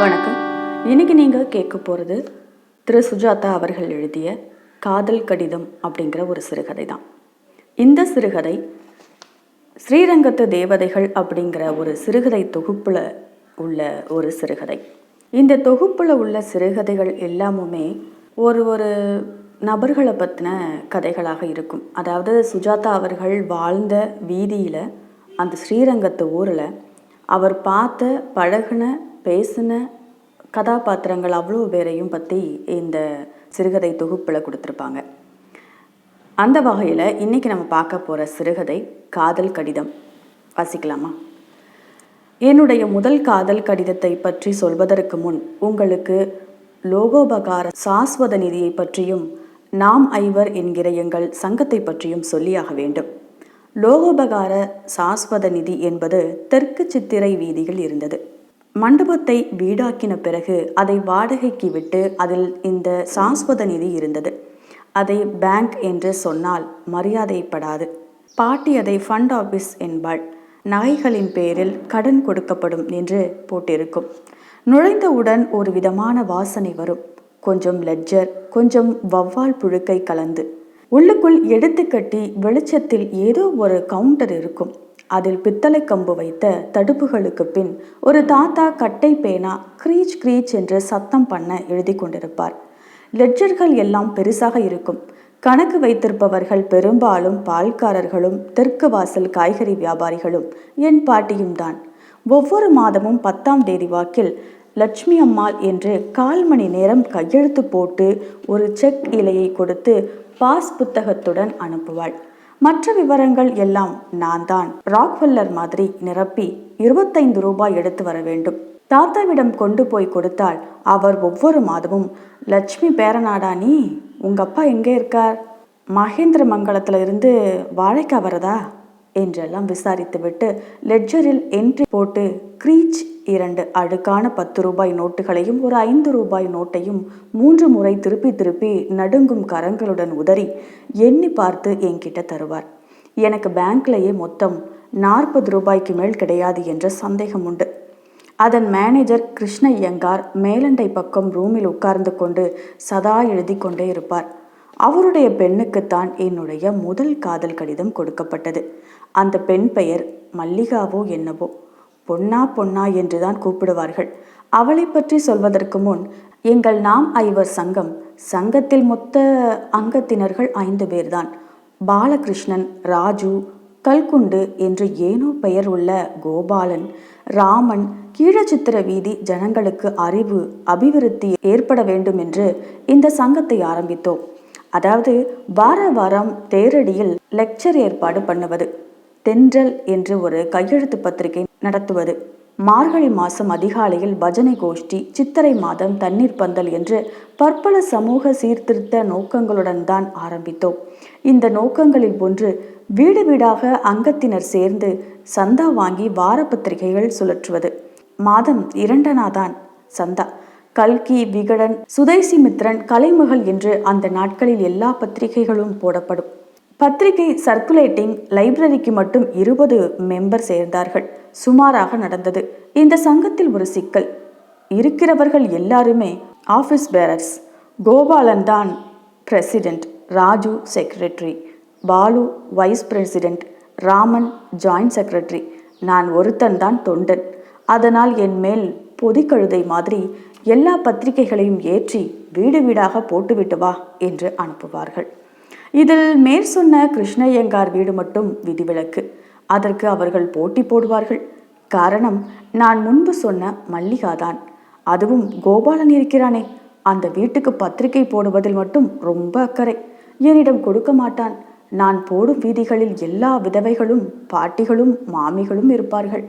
வணக்கம். இன்னைக்கு நீங்கள் கேட்க போகிறது திரு. சுஜாதா அவர்கள் எழுதிய காதல் கடிதம் அப்படிங்கிற ஒரு சிறுகதை தான் இந்த சிறுகதை ஸ்ரீரங்கத்து தேவதைகள் அப்படிங்கிற ஒரு சிறுகதை தொகுப்பில் உள்ள ஒரு சிறுகதை. இந்த தொகுப்பில் உள்ள சிறுகதைகள் எல்லாமுமே ஒரு ஒரு நபர்களை பற்றின கதைகளாக இருக்கும். அதாவது சுஜாதா அவர்கள் வாழ்ந்த வீதியில் அந்த ஸ்ரீரங்கத்து ஊரில் அவர் பார்த்த பழகுன பேசின கதாபாத்திரங்கள் அவ்வளோ பேரையும் பற்றி இந்த சிறுகதை தொகுப்பில் கொடுத்துருப்பாங்க. அந்த வகையில் இன்றைக்கி நம்ம பார்க்க போகிற சிறுகதை காதல் கடிதம். வாசிக்கலாமா? என்னுடைய முதல் காதல் கடிதத்தை பற்றி சொல்வதற்கு முன் உங்களுக்கு லோகோபகார சாஸ்வத நிதியை பற்றியும் நாம் ஐவர் என்கிற எங்கள் சங்கத்தை பற்றியும் சொல்லியாக வேண்டும். லோகோபகார சாஸ்வத நிதி என்பது தெற்கு சித்திரை வீதியில் இருந்தது. மண்டபத்தை வீடாக்கின பிறகு அதை வாடகைக்கு விட்டு அதில் இந்த சாஸ்வத நிதி இருந்தது. அதை பேங்க் என்று சொன்னால் மரியாதைப்படாது. பாட்டி அதை ஃபண்ட் ஆஃபீஸ் என்பாள். நகைகளின் பேரில் கடன் கொடுக்கப்படும் என்று போட்டிருக்கும். நுழைந்தவுடன் ஒரு விதமான வாசனை வரும். கொஞ்சம் லெட்ஜர் கொஞ்சம் வவ்வால் புழுக்கை கலந்து. உள்ளுக்குள் எடுத்து கட்டி வெளிச்சத்தில் ஏதோ ஒரு கவுண்டர் இருக்கும். அதில் பித்தளை கம்பு வைத்த தடுப்புகளுக்கு பின் ஒரு தாத்தா கட்டை பேனா க்ரீச் க்ரீச் என்று சத்தம் பண்ண எழுதி கொண்டிருப்பார். லெட்ஜர்கள் எல்லாம் பெருசாக இருக்கும். கணக்கு வைத்திருப்பவர்கள் பெரும்பாலும் பால்காரர்களும் தெற்கு வாசல் காய்கறி வியாபாரிகளும் என் பாட்டியும் தான். ஒவ்வொரு மாதமும் பத்தாம் தேதி வாக்கில் லட்சுமி அம்மாள் என்று கால் மணி நேரம் கையெழுத்து போட்டு ஒரு செக் இலையை கொடுத்து பாஸ் புத்தகத்துடன் அனுப்புவாள். மற்ற விவரங்கள் எல்லாம் நான் தான் ராக்வெல்லர் மாதிரி நிரப்பி இருபத்தைந்து ரூபாய் எடுத்து வர வேண்டும். தாத்தாவிடம் கொண்டு போய் கொடுத்தால் அவர் ஒவ்வொரு மாதமும் லட்சுமி பேரநாடா நீ உங்க அப்பா எங்கே இருக்கார்? மகேந்திர மங்கலத்துல இருந்து வாழைக்கா வரதா? என்றெல்லாம் விசாரித்துவிட்டு லெட்ஜரில் என்ட்ரி போட்டு க்ரீச் இரண்டு அடுக்கான பத்து ரூபாய் நோட்டுகளையும் ஒரு ஐந்து ரூபாய் நோட்டையும் மூன்று முறை திருப்பி திருப்பி நடுங்கும் கரங்களுடன் உதறி எண்ணி பார்த்து என்கிட்ட தருவார். எனக்கு பேங்க்லேயே மொத்தம் நாற்பது ரூபாய்க்கு மேல் கிடையாது என்ற சந்தேகம் உண்டு. அதன் மேனேஜர் கிருஷ்ண ஐயங்கார் மேலண்டை பக்கம் ரூமில் உட்கார்ந்து கொண்டு சதா எழுதி கொண்டே இருப்பார். அவருடைய பெண்ணுக்குத்தான் என்னுடைய முதல் காதல் கடிதம் கொடுக்கப்பட்டது. அந்த பெண் பெயர் மல்லிகாவோ என்னவோ. பொன்னா பொன்னா என்றுதான் கூப்பிடுவார்கள். அவளை பற்றி சொல்வதற்கு முன் எங்கள் நாம் ஐவர் சங்கம் சங்கத்தில் மொத்த அங்கத்தினர்கள் ஐந்து பேர்தான். பாலகிருஷ்ணன் ராஜு கல்குண்டு என்று ஏனோ பெயர் உள்ள கோபாலன் ராமன் கீழச்சித்திர வீதி ஜனங்களுக்கு அறிவு அபிவிருத்தி ஏற்பட வேண்டும் என்று இந்த சங்கத்தை ஆரம்பித்தோம். அதாவது வார வாரம் தேரடியில் லெக்சர் ஏற்பாடு பண்ணுவது தென்றல் என்று ஒரு கையெழுத்து பத்திரிகை நடத்துவது மார்கழி மாதம் அதிகாலையில் பஜனை கோஷ்டி சித்திரை மாதம் தண்ணீர் பந்தல் என்று பற்பல சமூக சீர்திருத்த நோக்கங்களுடன் தான் ஆரம்பித்தோம். இந்த நோக்கங்களில் ஒன்று வீடு வீடாக அங்கத்தினர் சேர்ந்து சந்தா வாங்கி வார பத்திரிகைகள் சுழற்றுவது. மாதம் இரண்டனாதான் சந்தா. கல்கி விகடன் சுதேசி மித்ரன் கலைமகள் என்று அந்த நாட்களில் எல்லா பத்திரிகைகளும் போடப்படும். பத்திரிகை சர்க்குலேட்டிங் லைப்ரரிக்கு மட்டும் இருபது மெம்பர் சேர்ந்தார்கள். சுமாராக நடந்தது. இந்த சங்கத்தில் ஒரு சிக்கல். இருக்கிறவர்கள் எல்லாருமே ஆஃபீஸ் பேரர்ஸ். கோபாலன் தான் president Raju secretary Balu vice president Raman joint secretary. நான் ஒருத்தன் தான் தொண்டன். அதனால் என் மேல் பொதிக்கழுதை மாதிரி எல்லா பத்திரிகைகளையும் ஏற்றி வீடு வீடாக போட்டுவிட்டு வா என்று அனுப்புவார்கள். இதில் மேற் சொன்ன கிருஷ்ணய்யங்கார் வீடு மட்டும் விதிவிலக்கு. அதற்கு அவர்கள் போட்டி போடுவார்கள். காரணம் நான் முன்பு சொன்ன மல்லிகாதான். அதுவும் கோபாலன் இருக்கிறானே. அந்த வீட்டுக்கு பத்திரிகை போடுவதில் மட்டும் ரொம்ப அக்கறை. என்னிடம் கொடுக்க மாட்டான். நான் போடும் வீதிகளில் எல்லா விதவைகளும் பாட்டிகளும் மாமிகளும் இருப்பார்கள்.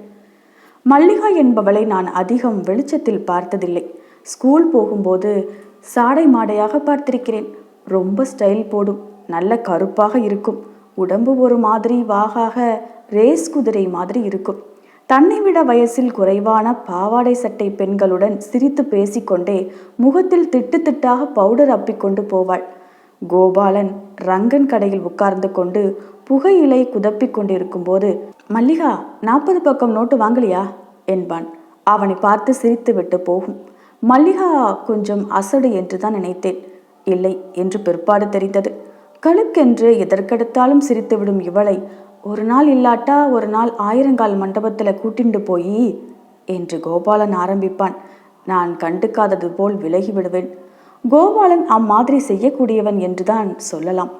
மல்லிகா என்பவளை நான் அதிகம் வெளிச்சத்தில் பார்த்ததில்லை. ஸ்கூல் போகும்போது சாடை மாடையாக பார்த்திருக்கிறேன். ரொம்ப ஸ்டைல் போடும். நல்ல கருப்பாக இருக்கும். உடம்பு ஒரு மாதிரி வாகாக ரேஸ் குதிரை மாதிரி இருக்கும். தன்னை விட வயசில் குறைவான பாவாடை சட்டை பெண்களுடன் சிரித்து பேசிக்கொண்டே முகத்தில் திட்டு திட்டாக பவுடர் அப்பிக்கொண்டு போவாள். கோபாலன் ரங்கன் கடையில் உட்கார்ந்து கொண்டு புகையிலை குதப்பிக் கொண்டிருக்கும் போது மல்லிகா நாற்பது பக்கம் நோட்டு வாங்கலையா? என்பான். அவனை பார்த்து சிரித்துவிட்டு போகும். மல்லிகா கொஞ்சம் அசடு என்று தான் நினைத்தேன். இல்லை என்று பிற்பாடு தெரிந்தது. கழுக்கென்று எதற்கெடுத்தாலும் சிரித்துவிடும் இவளை ஒரு நாள் இல்லாட்டா ஒரு நாள் ஆயிரங்கால் மண்டபத்தில் கூட்டிண்டு போய் என்று கோபாலன் ஆரம்பிப்பான். நான் கண்டுக்காதது போல் விலகி விடுவேன். கோபாலன் அம்மாதிரி செய்யக்கூடியவன் என்றுதான் சொல்லலாம்.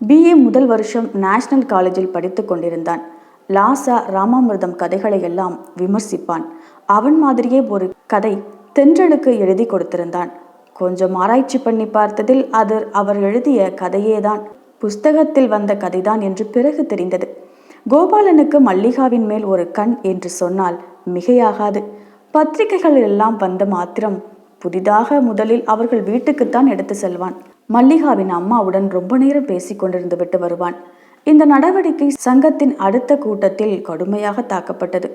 பிஏ முதல் வருஷம் நேஷனல் காலேஜில் படித்து கொண்டிருந்தான். லாசா ராமாமிர்தம் கதைகளை எல்லாம் விமர்சிப்பான். அவன் மாதிரியே ஒரு கதை தென்றலுக்கு எழுதி கொடுத்திருந்தான். கொஞ்சம் ஆராய்ச்சி பண்ணி பார்த்ததில் அது அவர் எழுதிய கதையேதான். புஸ்தகத்தில் வந்த கதைதான் என்று பிறகு தெரிந்தது. கோபாலனுக்கு மல்லிகாவின் மேல் ஒரு கண் என்று சொன்னால் மிகையாகாது. பத்திரிகைகள் எல்லாம் வந்த மாத்திரம் புதிதாக முதலில் அவர்கள் வீட்டுக்குத்தான் எடுத்து செல்வான். மல்லிகாவின் அம்மாவுடன் ரொம்ப நேரம் பேசி கொண்டிருந்து விட்டு வருவான். இந்த நடவடிக்கை சங்கத்தின் அடுத்த கூட்டத்தில் கடுமையாக தாக்கப்பட்டது.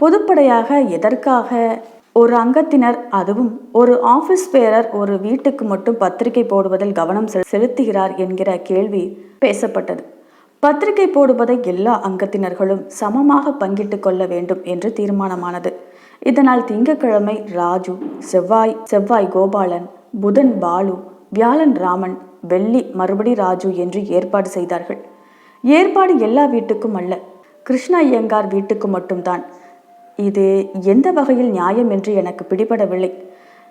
பொதுப்படையாக எதற்காக ஒரு அங்கத்தினர் அதுவும் ஒரு ஆபீஸ் பேரர் ஒரு வீட்டுக்கு மட்டும் பத்திரிகை போடுவதில் கவனம் செ- செலுத்துகிறார் என்கிற கேள்வி பேசப்பட்டது. பத்திரிகை போடுவதை எல்லா அங்கத்தினர்களும் சமமாக பங்கிட்டுக் கொள்ள வேண்டும் என்று தீர்மானமானது. இதனால் திங்கட்கிழமை ராஜு செவ்வாய் செவ்வாய் கோபாலன் புதன் பாலு வியாழன் ராமன் வெள்ளி மறுபடி ராஜு என்று ஏற்பாடு செய்தார்கள். ஏற்பாடு எல்லா வீட்டுக்கும் அல்ல கிருஷ்ண ஐயங்கார் வீட்டுக்கு மட்டும்தான். இது எந்த வகையில் நியாயம் என்று எனக்கு பிடிபடவில்லை.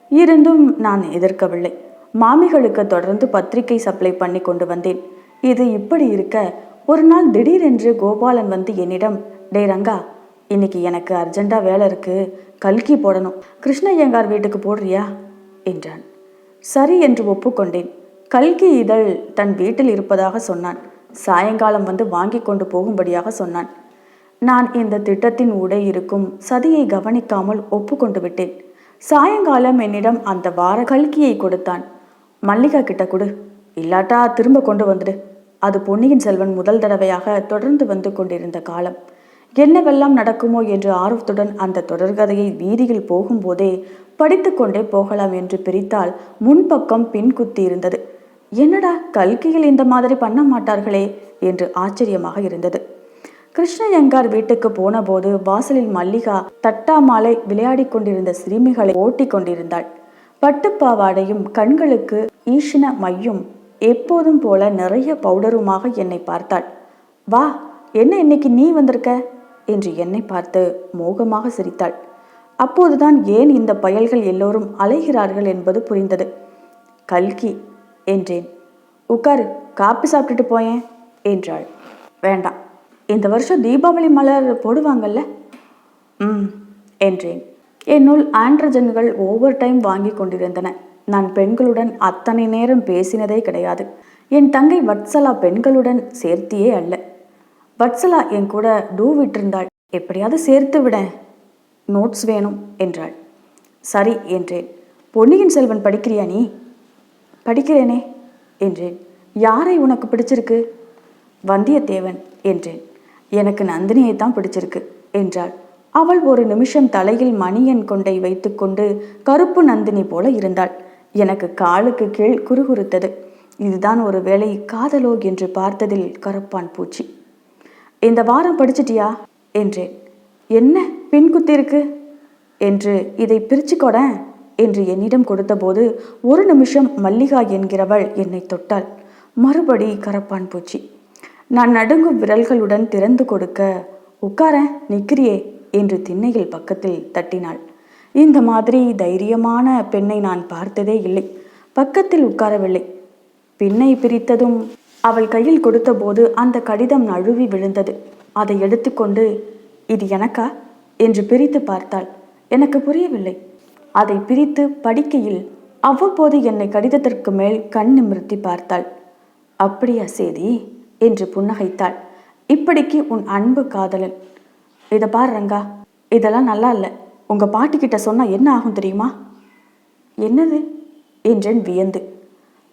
இருந்தும் நான் எதிர்க்கவில்லை. மாமிகளுக்கு தொடர்ந்து பத்திரிகை சப்ளை பண்ணி கொண்டு வந்தேன். இது இப்படி இருக்க ஒரு நாள் திடீரென்று கோபாலன் வந்து என்னிடம் டே ரங்கா இன்னைக்கு எனக்கு அர்ஜெண்டா வேலை இருக்கு கல்கி போடணும். கிருஷ்ணய்யங்கார் வீட்டுக்கு போடுறியா? என்றான். சரி என்று ஒப்புக்கொண்டேன். கல்கி இதழ் தன் வீட்டில் இருப்பதாக சொன்னான். சாயங்காலம் வந்து வாங்கி கொண்டு போகும்படியாக சொன்னான். நான் இந்த திட்டத்தின் ஊடே இருக்கும் சதியை கவனிக்காமல் ஒப்புக்கொண்டு விட்டேன். சாயங்காலம் என்னிடம் அந்த வார கல்கியை கொடுத்தான். மல்லிகா கிட்ட கொடு. இல்லாட்டா திரும்ப கொண்டு வந்துடு. அது பொன்னியின் செல்வன் முதல் தடவையாக தொடர்ந்து வந்து கொண்டிருந்த காலம். என்னவெல்லாம் நடக்குமோ என்று ஆர்வத்துடன் அந்த தொடர்கதையை வீதியில் போகும்போதே படித்துக்கொண்டே போகலாம் என்று பிரித்தால் முன்பக்கம் பின் குத்தி இருந்தது. என்னடா கல்கியில் இந்த மாதிரி பண்ண மாட்டார்களே என்று ஆச்சரியமாக இருந்தது. கிருஷ்ணயங்கார் வீட்டுக்கு போனபோது வாசலில் மல்லிகா தட்டாமாலை விளையாடிக் கொண்டிருந்த சிறுமிகளை ஓட்டிக் கொண்டிருந்தாள். பட்டுப்பாவாடையும் கண்களுக்கு ஈஷின மையும் எப்போதும் போல நிறைய பவுடருமாக என்னை பார்த்தாள். வா என்ன இன்னைக்கு நீ வந்திருக்க? என்று என்னை பார்த்து மோகமாக சிரித்தாள். அப்போதுதான் ஏன் இந்த பயல்கள் எல்லோரும் அலைகிறார்கள் என்பது புரிந்தது. கல்கி என்றேன். உட்காரு காப்பி சாப்பிட்டுட்டு போயேன் என்றாள். வேண்டாம் இந்த வருஷம் தீபாவளி மலர் போடுவாங்கல்ல? ம் என்றேன். என்னுள் ஆண்ட்ரஜன்கள் ஓவர் டைம் வாங்கி கொண்டிருந்தன. நான் பெண்களுடன் அத்தனை நேரம் பேசினதே கிடையாது. என் தங்கை வட்சலா பெண்களுடன் சேர்த்தியே அல்ல. வட்சலா என் கூட டூ விட்டிருந்தாள். எப்படியாவது சேர்த்து விட நோட்ஸ் வேணும் என்றாள். சரி என்றேன். பொன்னியின் செல்வன் படிக்கிறியா நீ? படிக்கிறேனே என்றேன். யாரை உனக்கு பிடிச்சிருக்கு? வந்தியத்தேவன் என்றேன். எனக்கு நந்தினியை தான் பிடிச்சிருக்கு என்றாள். அவள் ஒரு நிமிஷம் தலையில் மணியன் கொண்டை வைத்துக்கொண்டு கருப்பு நந்தினி போல இருந்தாள். எனக்கு காலுக்கு கீழ் குறுகுறுத்தது. இதுதான் ஒரு வேளை காதலோ என்று பார்த்ததில் கருப்பான் பூச்சி. இந்த வாரம் படிச்சிட்டியா? என்றேன். என்ன பின் குத்திருக்கு என்று இதை பிரிச்சுக்கொட என்று என்னிடம் கொடுத்தபோது ஒரு நிமிஷம் மல்லிகா என்கிறவள் என்னை தொட்டாள். மறுபடி கரப்பான் பூச்சி. நான் நடுங்கும் விரல்களுடன் திறந்து கொடுக்க உட்கார நிற்கிறியே என்று திண்ணையில் பக்கத்தில் தட்டினாள். இந்த மாதிரி தைரியமான பெண்ணை நான் பார்த்ததே இல்லை. பக்கத்தில் உட்காரவில்லை. பின்னை பிரித்ததும் அவள் கையில் கொடுத்தபோது அந்த கடிதம் நழுவி விழுந்தது. அதை எடுத்துக்கொண்டு இது எனக்கா? என்று பிரித்து பார்த்தாள். எனக்கு புரியவில்லை. அதை பிரித்து படிக்கையில் அவ்வப்போது என்னை கடிதத்திற்கு மேல் கண் நிமிர்த்தி பார்த்தாள். அப்படியா சேதி? என்று புன்னகைத்தாள். இப்படிக்கு உன் அன்பு காதலன். இதை பார் ரங்கா இதெல்லாம் நல்லா இல்லை. உங்க பாட்டிக்கிட்ட சொன்னா என்ன ஆகும் தெரியுமா? என்னது? என்றேன் வியந்து.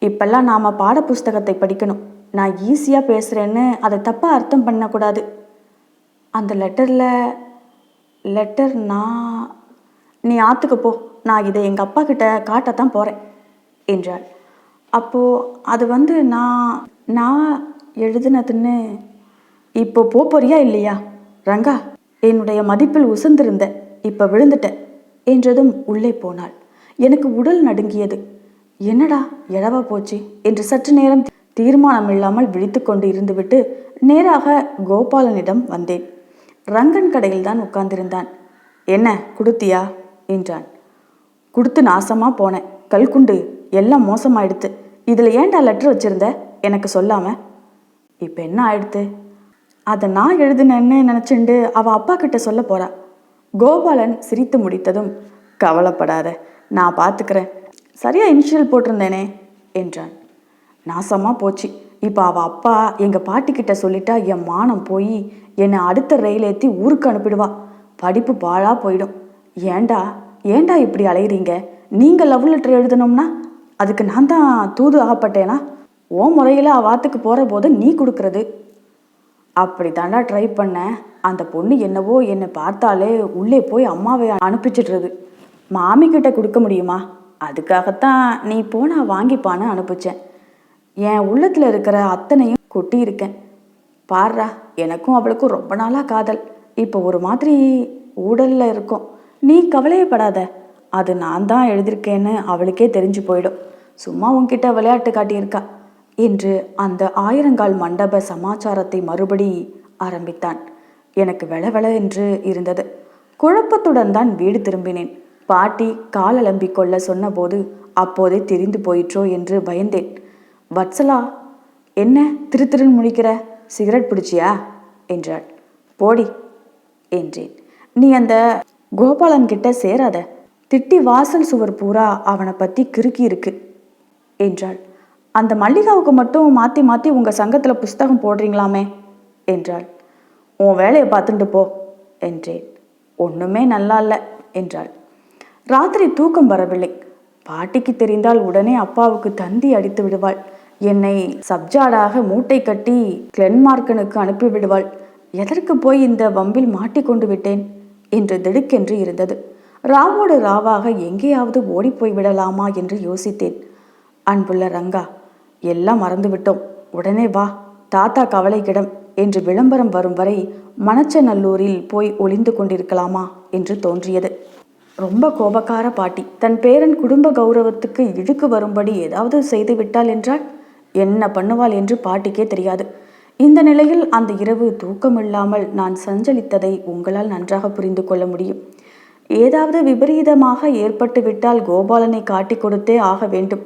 இப்பெல்லாம் நாம பாட புஸ்தகத்தை படிக்கணும். நான் ஈஸியா பேசுறேன்னு அதை தப்பா அர்த்தம் பண்ணக்கூடாது. அந்த லெட்டர்ல லெட்டர் நான் நீ ஆத்துக்கு போ. நான் இதை எங்கள் அப்பா கிட்ட காட்டத்தான் போகிறேன் என்றாள். அப்போது அது வந்து நான் நான் எழுதுனதுன்னு இப்போ போறியா இல்லையா? ரங்கா என்னுடைய மதிப்பில் உசந்திருந்த இப்போ விழுந்துட்டேன் என்றதும் உள்ளே போனாள். எனக்கு உடல் நடுங்கியது. என்னடா எழவா போச்சு என்று சற்று நேரம் தீர்மானம் இல்லாமல் விழித்து கொண்டு இருந்துவிட்டு நேராக கோபாலனிடம் வந்தேன். ரங்கன் கடையில் தான் உட்கார்ந்திருந்தான். என்ன கொடுத்தியா? என்றான். கொடுத்து நாசமா போனேன் கல்குண்டு எல்லாம் மோசமாயிடுத்து. இதில் ஏன்டா லெட்டர் வச்சிருந்த? எனக்கு சொல்லாம? இப்போ என்ன ஆயிடுத்து அதை நான் எழுதுனேன்னு நினச்சிண்டு அவள் அப்பா கிட்ட சொல்ல போறா. கோபாலன் சிரித்து முடித்ததும் கவலைப்படாத நான் பார்த்துக்கிறேன் சரியா இனிஷியல் போட்டிருந்தேனே என்றான். நாசமா போச்சு. இப்போ அவள் அப்பா எங்கள் பாட்டிக்கிட்ட சொல்லிட்டா என் மானம் போய் என்னை அடுத்த ரயில் ஏற்றி ஊருக்கு அனுப்பிடுவா. படிப்பு பாழா போயிடும். ஏண்டா ஏண்டா இப்படி அலையிறீங்க? நீங்கள் லவ் லெட்டர் எழுதணும்னா அதுக்கு நான் தான் தூது ஆகப்பட்டேனா? ஓ முறையில் அவாத்துக்கு போகிற போது நீ கொடுக்கறது. அப்படி தாண்டா ட்ரை பண்ணேன் அந்த பொண்ணு என்னவோ என்னை பார்த்தாலே உள்ளே போய் அம்மாவை அனுப்பிச்சிடுறது. மாமி கொடுக்க முடியுமா? அதுக்காகத்தான் நீ போனால் வாங்கிப்பான்னு அனுப்பிச்சேன். என் உள்ளத்தில் இருக்கிற அத்தனையும் கொட்டியிருக்கேன். பாடுறா எனக்கும் அவளுக்கும் ரொம்ப நாளாக காதல். இப்போ ஒரு மாதிரி ஊடலில் இருக்கும். நீ கவலையப்படாத. அது நான் தான் எழுதியிருக்கேன்னு அவளுக்கே தெரிஞ்சு போயிடும். சும்மா உன்கிட்ட விளையாட்டு காட்டியிருக்கா. என்று அந்த ஆயிரங்கால் மண்டப சமாச்சாரத்தை மறுபடி ஆரம்பித்தான். எனக்கு வெளவெள என்று இருந்தது. குழப்பத்துடன் தான் வீடு திரும்பினேன். பாட்டி கால் அலம்பிக் கொள்ள சொன்னபோது அப்போதே தெரிந்து போயிற்றோ என்று பயந்தேன். வத்சலா என்ன திரு திருன்னு முடிக்கிற சிகரெட் பிடிச்சியா? என்றாள். போடி என்றேன். நீ அந்த கோபாலன் கிட்ட சேராத. திட்டி வாசல் சுவர் பூரா அவனை பத்தி கிறுக்கி இருக்கு என்றாள். அந்த மல்லிகாவுக்கு மட்டும் மாற்றி மாற்றி உங்கள் சங்கத்தில் புஸ்தகம் போடுறீங்களாமே? என்றாள். உன் வேலையை பார்த்துட்டு போ என்றேன். ஒன்றுமே நல்லா இல்லை என்றாள். ராத்திரி தூக்கம் வரவில்லை. பாட்டிக்கு தெரிந்தால் உடனே அப்பாவுக்கு தந்தி அடித்து விடுவாள். என்னை சப்ஜாடாக மூட்டை கட்டி கிளென்மார்க்கனுக்கு அனுப்பி விடுவாள். எதற்கு போய் இந்த வம்பில் மாட்டிக்கொண்டு விட்டேன்? என்று திடுக்கென்று இருந்தது. ராவோடு ராவாக எங்கேயாவது ஓடிப்போய் விடலாமா? என்று யோசித்தேன். அன்புள்ள ரங்கா எல்லாம் மறந்துவிட்டோம். உடனே வா தாத்தா கவலைக்கிடம் என்று விளம்பரம் வரும் வரை மணச்சநல்லூரில் போய் ஒளிந்து கொண்டிருக்கலாமா என்று தோன்றியது. ரொம்ப கோபக்கார பாட்டி தன் பேரன் குடும்ப கௌரவத்துக்கு இழுக்கு வரும்படி ஏதாவது செய்து விட்டாள் என்றால் என்ன பண்ணுவாள் என்று பாட்டிக்கே தெரியாது. இந்த நிலையில் அந்த இரவு தூக்கமில்லாமல் நான் சஞ்சலித்ததை உங்களால் நன்றாக புரிந்து கொள்ள முடியும். ஏதாவது விபரீதமாக ஏற்பட்டுவிட்டால் கோபாலனை காட்டிக் கொடுத்தே ஆக வேண்டும்.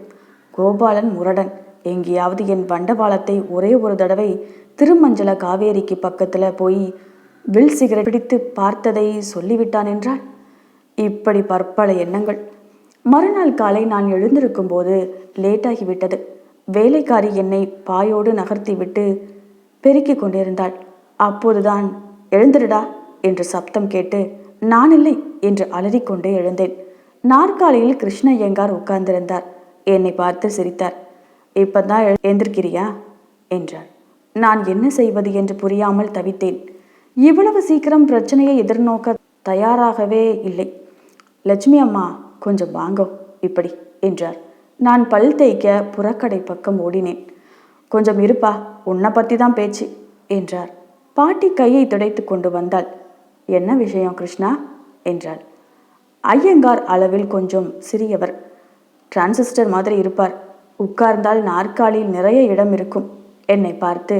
கோபாலன் முரடன். எங்கேயாவது என் வண்டவாளத்தை ஒரே ஒரு தடவை திருமஞ்சல காவேரிக்கு பக்கத்துல போய் வில் சிகரெட் பிடித்து பார்த்ததை சொல்லிவிட்டான் என்றால் இப்படி பற்பல எண்ணங்கள். மறுநாள் காலை நான் எழுந்திருக்கும் போது லேட்டாகிவிட்டது வேலைக்காரி என்னை பாயோடு நகர்த்தி விட்டு பெருக்கிக் கொண்டிருந்தாள். அப்போதுதான் எழுந்திருடா என்று சப்தம் கேட்டு நான் இல்லை என்று அலறிக்கொண்டே எழுந்தேன். நாற்காலியில் கிருஷ்ண ஐயங்கார் உட்கார்ந்திருந்தார். என்னை பார்த்து சிரித்தார். இப்பதான் எழு- எந்திருக்கிறியா? என்றார் நான் என்ன செய்வது என்று புரியாமல் தவித்தேன். இவ்வளவு சீக்கிரம் பிரச்சனையை எதிர்நோக்க தயாராகவே இல்லை. லட்சுமி அம்மா கொஞ்சம் வாங்கோ இப்படி என்றார். நான் பல் தேய்க்க புறக்கடை பக்கம் ஓடினேன். கொஞ்சம் இருப்பா உன்னை பற்றி தான் பேச்சு என்றார். பாட்டி கையை துடைத்து கொண்டு வந்தாள். என்ன விஷயம் கிருஷ்ணா? என்றாள். ஐயங்கார் அளவில் கொஞ்சம் சிறியவர். டிரான்சிஸ்டர் மாதிரி இருப்பார். உட்கார்ந்தால் நாற்காலியில் நிறைய இடம் இருக்கும். என்னை பார்த்து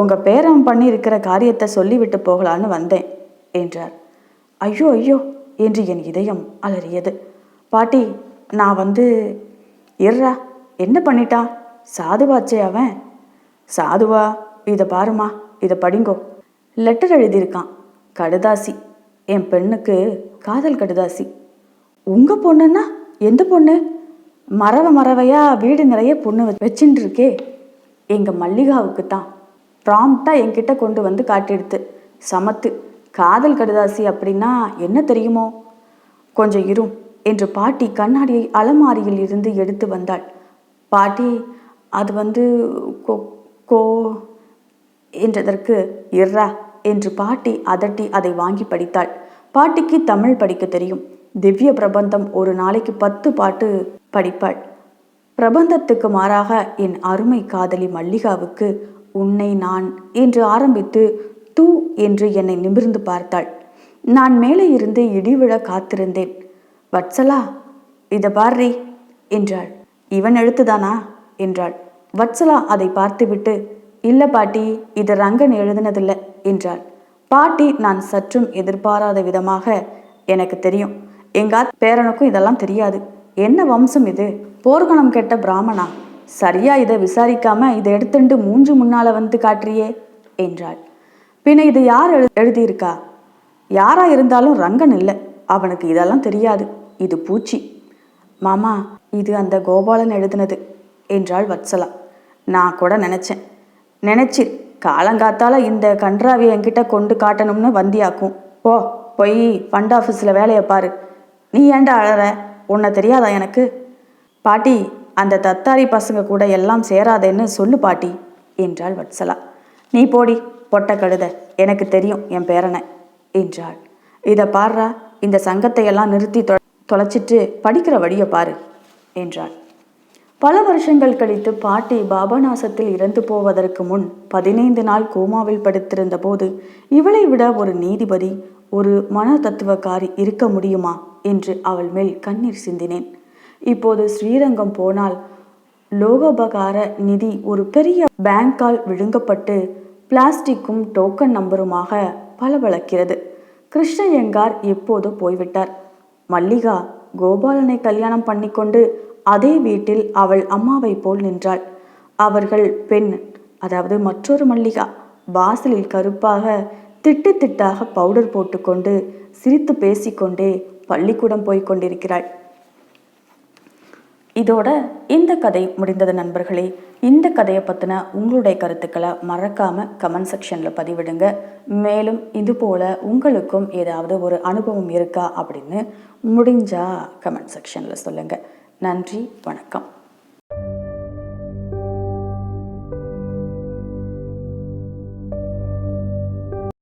உங்க பேரம் பண்ணி இருக்கிற காரியத்தை சொல்லிவிட்டு போகலான்னு வந்தேன் என்றார். ஐயோ ஐயோ என்று என் இதயம் அலறியது. பாட்டி நான் வந்து இர்றா என்ன பண்ணிட்டான் சாதுவாச்சே அவன். சாதுவா இதை பாருமா இதை படிங்கோ. லெட்டர் எழுதியிருக்கான் கடுதாசி. என் பெண்ணுக்கு காதல் கடுதாசி. உங்க பொண்ணுன்னா எந்த பொண்ணு? மறவ மறவையாக வீடு நிறைய பொண்ணு வச்சுட்டு இருக்கே எங்கள் மல்லிகாவுக்கு தான் ப்ராம்ப்டாக என்கிட்ட கொண்டு வந்து காட்டிடுத்து. சமத்து காதல் கடுதாசி அப்படின்னா என்ன தெரியுமோ? கொஞ்சம் இரும் என்று பாட்டி கண்ணாடியை அலமாரியில் இருந்து எடுத்து வந்தாள். பாட்டி அது வந்து கோ கோ என்றதற்கு இர்ரா என்று பாட்டி அதட்டி அதை வாங்கி படித்தாள். பாட்டிக்கு தமிழ் படிக்க தெரியும். திவ்ய பிரபந்தம் ஒரு நாளைக்கு பத்து பாட்டு படிப்பாள். பிரபந்தத்துக்கு மாறாக என் அருமை காதலி மல்லிகாவுக்கு உன்னை நான் என்று ஆரம்பித்து தூ என்று என்னை நிமிர்ந்து பார்த்தாள். நான் மேலே இருந்து இடிவிழ காத்திருந்தேன். வட்சலா இத பாரு என்றாள். இவன் எழுத்துதானா என்றாள். வட்சலா அதை பார்த்துவிட்டு இல்ல பாட்டி இது ரங்கன் எழுதினதில்லை என்றாள். பாட்டி நான் சற்றும் எதிர்பாராத விதமாக எனக்கு தெரியும். எங்கா பேரனுக்கும் இதெல்லாம் தெரியாது. என்ன வம்சம் இது? போர்க்களம் கெட்ட பிராமணா? சரியா இதை விசாரிக்காம இதை எடுத்துண்டு மூன்று முன்னால வந்து காட்டுறியே? என்றாள். பின்ன இது யார் எழு எழுதியிருக்கா? யாரா இருந்தாலும் ரங்கன் இல்லை. அவனுக்கு இதெல்லாம் தெரியாது. இது பூச்சி. மாமா இது அந்த கோபாலன் எழுதினது என்றாள் வத்சலா. நான் கூட நினச்சேன். நினச்சி காலங்காத்தால இந்த கன்றாவியை என்கிட்ட கொண்டு காட்டணும்னு வந்தியாக்கும். போ போய் ஃபண்ட் ஆஃபீஸில் வேலையை பாரு. நீ ஏன்டா அழற? உன்னை தெரியாதா எனக்கு? பாட்டி அந்த தத்தாரி பசங்க கூட எல்லாம் சேராதேன்னு சொல்லு பாட்டி என்றாள் வட்சலா. நீ போடி பொட்ட கழுத எனக்கு தெரியும் என் பேரனை என்றாள். இதை பாடுறா இந்த சங்கத்தை எல்லாம் நிறுத்தி தொ தொலைச்சிட்டு படிக்கிற வழியை பாரு என்றாள். பல வருஷங்கள் கழித்து பாட்டி பாபநாசத்தில் இறந்து போவதற்கு முன் பதினைந்து நாள் கோமாவில் படுத்திருந்த போது இவளை விட ஒரு நீதிபதி ஒரு மன தத்துவக்காரி இருக்க முடியுமா? என்று அவள் மேல் கண்ணீர் சிந்தினேன். இப்போது ஸ்ரீரங்கம் போனால் லோகோபகார நிதி ஒரு பெரிய பேங்கால் விழுங்கப்பட்டு பிளாஸ்டிக்கும் டோக்கன் நம்பருமாக பளபளக்கிறது. கிருஷ்ணயங்கார் எப்போதோ போய்விட்டார். மல்லிகா கோபாலனை கல்யாணம் பண்ணிக்கொண்டு அதே வீட்டில் அவள் அம்மாவை போல் நின்றாள். அவர்கள் பெண் அதாவது மற்றொரு மல்லிகா. வாசலில் கருப்பாக திட்டு திட்டாக பவுடர் போட்டுக்கொண்டு சிரித்து பேசிக்கொண்டே பள்ளிக்கூடம் போய் கொண்டிருக்கிறாள். இதோட இந்த கதை முடிந்தது நண்பர்களே. இந்த கதையை பற்றின உங்களுடைய கருத்துக்களை மறக்காமல் கமெண்ட் செக்ஷனில் பதிவிடுங்க. மேலும் இது போல் உங்களுக்கும் ஏதாவது ஒரு அனுபவம் இருக்கா அப்படின்னு முடிஞ்சா கமெண்ட் செக்ஷனில் சொல்லுங்கள் நன்றி வணக்கம்.